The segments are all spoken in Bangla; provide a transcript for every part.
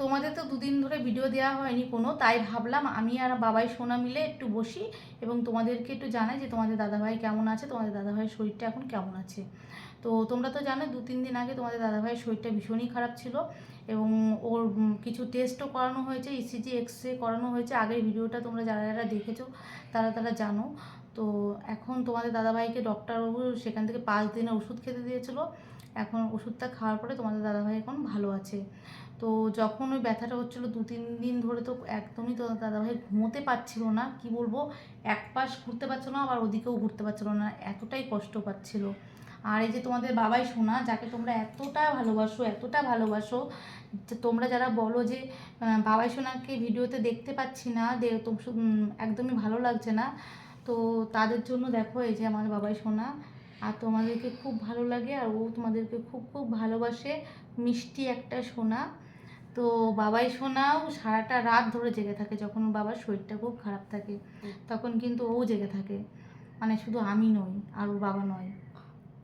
তোমাদের তো দুদিন ধরে ভিডিও দেওয়া হয়নি কোনো, তাই ভাবলাম আমি আর বাবাই সোনা মিলে একটু বসি এবং তোমাদেরকে একটু জানাই যে তোমাদের দাদাভাই কেমন আছে, তোমাদের দাদাভাইয়ের শরীরটা এখন কেমন আছে। তো তোমরা তো জানো দু তিন দিন আগে তোমাদের দাদাভাইয়ের শরীরটা ভীষণই খারাপ ছিল এবং ওর কিছু টেস্টও করানো হয়েছে ইসিজি এক্স রে করানো হয়েছে, আগের ভিডিওটা তোমরা যারা যারা দেখেছ তারা তারা জানো। তো এখন তোমাদের দাদাভাইকে ডক্টরবাবু সেখান থেকে পাঁচ দিনের ওষুধ খেতে দিয়েছিল। এখন ওষুধটা খাওয়ার পরে তোমাদের দাদাভাই এখন ভালো আছে। তো যখন ওই ব্যথাটা হচ্ছিল দু তিন দিন ধরে তো একদমই তো দাদাভাই ঘুমোতে পারছিল না, কি বলব? এক পাশ ঘুরতে পারছিল না, আবার ওদিকেও ঘুরতে পারছিল না, এতটাই কষ্ট পাচ্ছিল। আর এই যে তোমাদের বাবাই শোনা যাকে তোমরা এতটা ভালোবাসো এতটা ভালোবাসো তোমরা যারা বলো যে বাবাই সোনাকে ভিডিওতে দেখতে পাচ্ছি না একদমই ভালো লাগছে না। তো তাদের জন্য দেখো এই যে আমার বাবাই সোনা আর তোমাদেরকে খুব ভালো লাগে আর ও তোমাদেরকে খুব খুব ভালোবাসে। মিষ্টি একটা সোনা। তো বাবাই সোনাও সারাটা রাত ধরে জেগে থাকে যখন বাবার শরীরটা খুব খারাপ থাকে। তখন কিন্তু ও জেগে থাকে। মানে শুধু আমি নই, আর ওর বাবা নয়।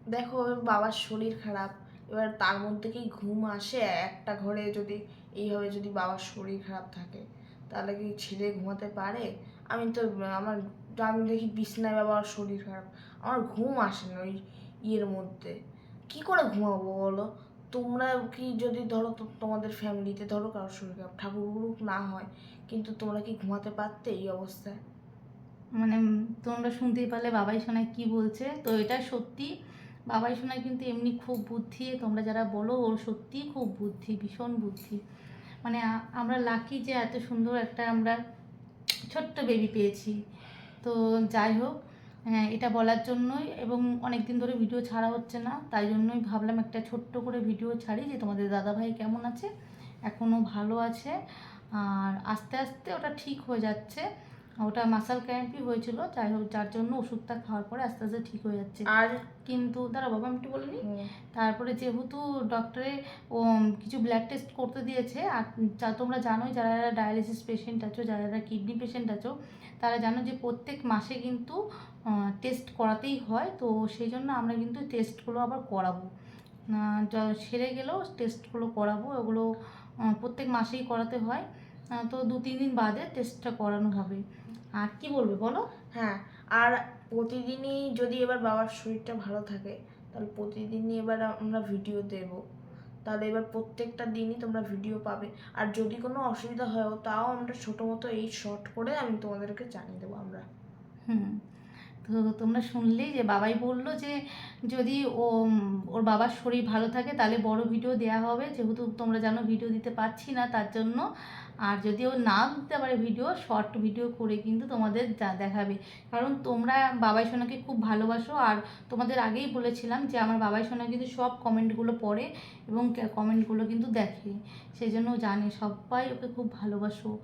দেখো ওর বাবার শরীর খারাপ। এবার তার মধ্যে কি ঘুম আসে? একটা ঘরে যদি, এইভাবে যদি বাবার শরীর খারাপ থাকে। তাহলে কি ছেলে ঘুমাতে পারে? আমি তো আমার, আমি দেখি বিছনায় বাবার শরীর খারাপ। আমার ঘুম আসে না ওই ইয়ের মধ্যে। কি করে ঘুমাবো বলো? তোমরা কি যদি ধরো তোমাদের ফ্যামিলিতে ধরো কারোর শরীর খারাপ, ঠাকুর গুরুক না হয়, কিন্তু তোমরা কি ঘুমাতে পারতে এই অবস্থায়? মানে তোমরা শুনতেই পারলে বাবাই সোনায় কি বলছে? তো এটা সত্যি। বাবাই সোনায় কিন্তু এমনি খুব বুদ্ধি, তোমরা যারা বলো ওর সত্যি খুব বুদ্ধি, ভীষণ বুদ্ধি। মানে আমরা লাকি যে এত সুন্দর একটা আমরা ছোট্ট বেবি পেয়েছি। তো যাই হোক হ্যাঁ এটা বলার জন্যই এবং অনেক দিন ধরে ভিডিও ছাড়া হচ্ছে না, তাই জন্যই ভাবলাম একটা ছোট্ট করে ভিডিও ছাড়ি যে তোমাদের দাদাভাই কেমন আছে এখনও ভালো আছে, আর আস্তে আস্তে ওটা ঠিক হয়ে যাচ্ছে। ওটা মাসাল ক্র্যাম্পই হয়েছিল যাই হোক যার জন্য ওষুধটা খাওয়ার পরে আস্তে আস্তে ঠিক হয়ে যাচ্ছে। আর? কিন্তু দাঁড়া বাবা আমি একটু বলে নিই। তারপরে যেহেতু ডক্টরে ও কিছু ব্লাড টেস্ট করতে দিয়েছে আর যা তোমরা জানোই যারা যারা ডায়ালিসিস পেশেন্ট আছো যারা যারা কিডনি পেশেন্ট আছো তারা জানো যে প্রত্যেক মাসে কিন্তু টেস্ট করাতেই হয়। তো সেই জন্য আমরা কিন্তু টেস্টগুলো আবার করাবো। সেরে গেলেও টেস্টগুলো করাবো। ওগুলো প্রত্যেক মাসেই করাতে হয়। তো দু তিন দিন বাদে টেস্টটা করানো হবে। আর কি বলবে বলো? হ্যাঁ আর প্রতিদিনই যদি এবার বাবার শরীরটা ভালো থাকে তাহলে প্রতিদিনই এবার আমরা ভিডিও দেব। তাহলে এবার প্রত্যেকটা দিনই তোমরা ভিডিও পাবে। আর যদি কোনো অসুবিধা হয় তাও আমরা ছোটো মতো এই শর্ট করে আমি তোমাদেরকে জানিয়ে দেবো আমরা। হুম। তো তোমরা শুনলেই যে বাবাই বলল যে যদি ও, ওর বাবার শরীর ভালো থাকে তাহলে বড় ভিডিও দেওয়া হবে। যেহেতু তোমরা জানো ভিডিও দিতে পারছি না তার জন্য। আর যদি ও না দিতে পারে ভিডিও, শর্ট ভিডিও করে কিন্তু তোমাদের যা- দেখাবে। কারণ তোমরা বাবাই সোনাকে খুব ভালোবাসো। আর তোমাদের আগেই বলেছিলাম যে আমার বাবাই সোনা কিন্তু সব কমেন্টগুলো পড়ে এবং কমেন্টগুলো কিন্তু দেখে। সেই জন্য জানে সবাই ওকে খুব ভালোবাসো।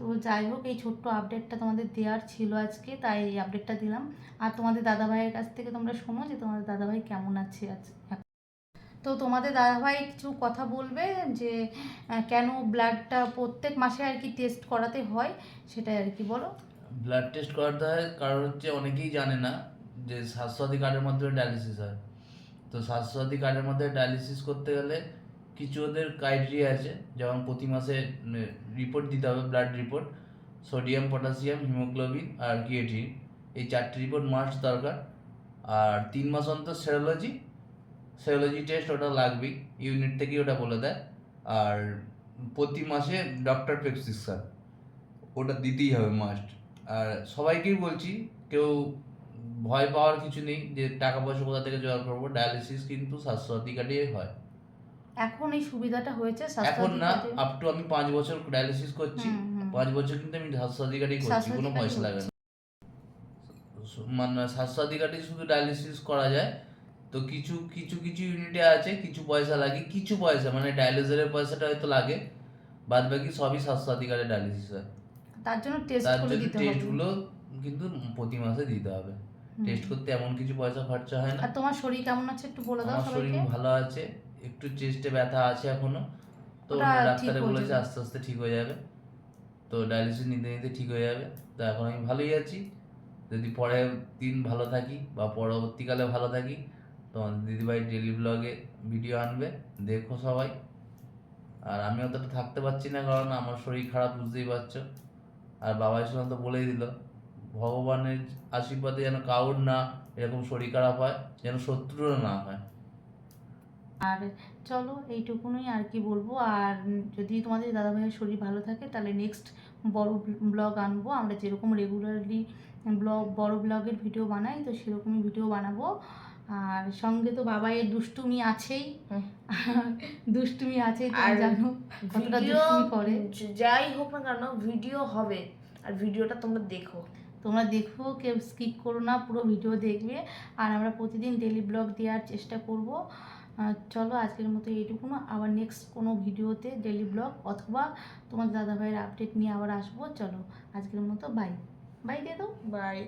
তো যাই হোক, এই ছোট্ট আপডেটটা তোমাদের দেওয়ার ছিল আজকে, তাই এই আপডেটটা দিলাম। আর তোমাদের দাদাভাইয়ের কাছ থেকে তোমরা শোনো যে তোমাদের দাদাভাই কেমন আছে আজ। তো তোমাদের দাদাভাই কিছু কথা বলবে যে কেন ব্লাডটা প্রত্যেক মাসে আর কি টেস্ট করাতে হয়, সেটাই আর কি বলো। ব্লাড টেস্ট করাতে হয়, কারণ হচ্ছে অনেকেই জানে না যে স্বাস্থ্যসাথী কার্ডের মাধ্যমে ডায়ালিসিস হয়। তো স্বাস্থ্যসাথী কার্ডের মধ্যে ডায়ালিসিস করতে গেলে কিছু ওদের ক্রাইটেরিয়া আছে, যেমন প্রতি মাসে রিপোর্ট দিতে হবে blood report sodium potassium haemoglobin আর ক্রিয়েটিন এই চারটি রিপোর্ট মাস্ট দরকার। আর তিন মাস অন্তর সেরোলজি সেরোলজি টেস্ট ওটা লাগবেই ইউনিট থেকেই ওটা বলে দেয়। আর প্রতি মাসে ডক্টর প্রেসক্রিপশন ওটা দিতেই হবে মাস্ট আর সবাইকেই বলছি, কেউ ভয় পাওয়ার কিছু নেই যে টাকা পয়সা কোথা থেকে জোগাড় করব ডায়ালিসিস কিন্তু স্বাস্থ্যসাথী কার্ডেই হয়। এখন এই সুবিধাটা হয়েছে এখন না আপ টু আমি পাঁচ বছর ডায়ালিসিস করছি। পাঁচ বছর কিন্তু আমি স্বাস্থ্যসাথী কার্ডেই করছি কোনো পয়সা লাগে না। মানে স্বাস্থ্যসাথী কার্ডেই শুধু ডায়ালিসিস করা যায় তো কিছু কিছু কিছু ইউনিটে আছে কিছু পয়সা লাগে কিছু পয়সা মানে ডায়ালিসিসের পয়সাটা হয়তো লাগে বাদ বাকি সবই স্বাস্থ্যসাথী কার্ডে ডায়ালিসিস হয়। তার জন্য টেস্ট করে দিতে হবে। টেস্টগুলো কিন্তু প্রতি মাসে দিতে হবে। টেস্ট করতে এমন কিছু পয়সা খরচা হয় না। আর তোমার শরীর কেমন আছে একটু বলে দাও আমার শরীর ভালো আছে। একটু চেস্টে ব্যথা আছে এখনও তো ডাক্তারে বলেছে আস্তে আস্তে ঠিক হয়ে যাবে। তো ডায়ালিসিস নিতে নিতে ঠিক হয়ে যাবে। তো এখন আমি ভালোই আছি। যদি পরে দিন ভালো থাকি বা পরবর্তীকালে ভালো থাকি তোমার দিদিভাই ডেলি ব্লগে ভিডিও আনবে। দেখো সবাই। আর আমি অতটা থাকতে পারছি না কারণ আমার শরীর খারাপ বুঝতেই পারছ। আর বাবা এসে তো বলেই দিল ভগবানের আশীর্বাদে যেন কাউর না এরকম শরীর খারাপ হয় যেন শত্রুরও না হয়। আর চলো এইটুকুনই আর কি বলব। আর যদি তোমাদের দাদাভাইয়ের শরীর ভালো থাকে তাহলে নেক্সট বড় ব্লগ আনব। আমরা যেরকম রেগুলারলি ব্লগ বড় ব্লগের ভিডিও বানাই তো সেরকমই ভিডিও বানাবো। আর সঙ্গে তো বাবাইয়ের দুষ্টুমি আছেই। দুষ্টুমি আছেই তুমি আর জানো কতটা দুষ্টুমি করে। যাই হোক না কেন ভিডিও হবে। আর ভিডিওটা তোমরা দেখো। তোমরা দেখো কেউ স্কিপ করো না পুরো ভিডিও দেখবে। আর আমরা প্রতিদিন ডেলি ব্লগ দেওয়ার চেষ্টা করব। চলো আজকের মতো এইটুকুনো আবার নেক্সট কোনো ভিডিওতে ডেলি ব্লগ অথবা তোমার দাদাভাইয়ের আপডেট নিয়ে আবার আসব। চলো, আজকের মতো বাই বাই দিয়ে দাও। বাই